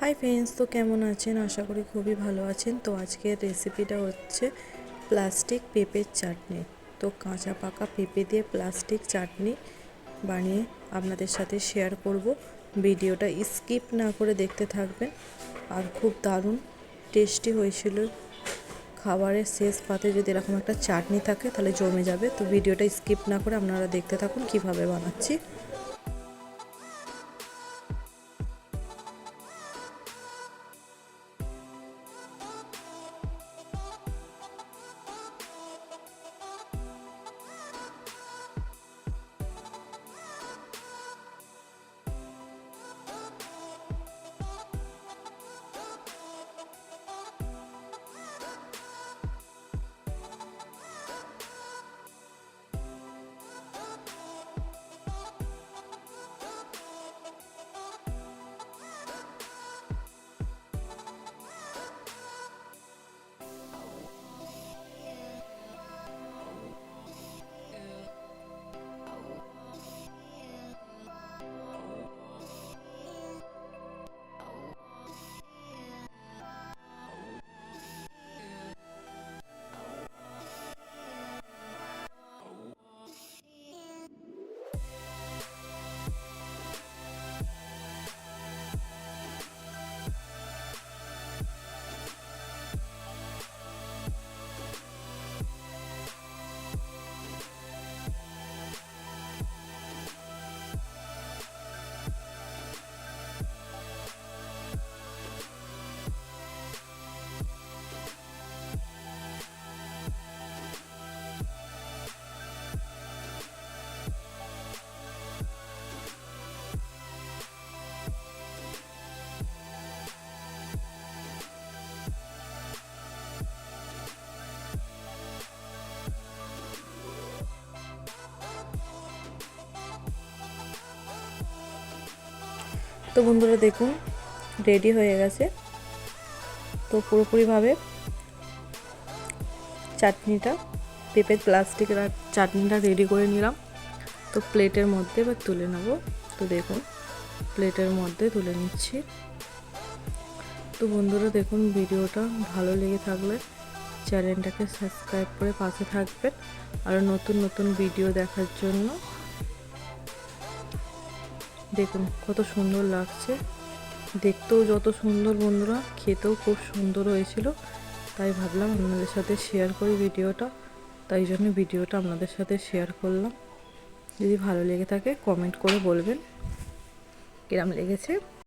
Hi friends তো কেমন আছেন? আশা করি খুবই ভালো আছেন। তো আজকের রেসিপিটা হচ্ছে প্লাস্টিক পেঁপের চাটনি। তো কাঁচা পাকা পেঁপে দিয়ে প্লাস্টিক চাটনি বানিয়ে আপনাদের সাথে শেয়ার করব। ভিডিওটা স্কিপ না করে দেখতে থাকবেন। আর খুব দারুণ টেস্টি হয়েছিল। খাবারের শেষ পাতে যদি এরকম একটা চাটনি থাকে, তাহলে জমে যাবে। তো ভিডিওটা স্কিপ না করে আপনারা দেখতে থাকুন কীভাবে বানাচ্ছি। তো বন্ধুরা দেখুন রেডি হয়ে গেছে। তো পুরোপুরিভাবে চাটনিটা, পেঁপের প্লাস্টিকের চাটনিটা রেডি করে নিলাম। তো প্লেটের মধ্যে এবার তুলে নেব। তো দেখুন প্লেটের মধ্যে তুলে নিচ্ছি। তো বন্ধুরা দেখুন, ভিডিওটা ভালো লেগে থাকলে চ্যানেলটাকে সাবস্ক্রাইব করে পাশে থাকবেন। আর নতুন নতুন ভিডিও দেখার জন্য দেখুন, কত সুন্দর লাগছে। দেখতেও যত সুন্দর বন্ধুরা, খেতেও খুব সুন্দর হয়েছিল। তাই ভাবলাম আপনাদের সাথে শেয়ার করি ভিডিওটা। তাই জন্য ভিডিওটা আপনাদের সাথে শেয়ার করলাম। যদি ভালো লেগে থাকে কমেন্ট করে বলবেন। কিরম লেগেছে?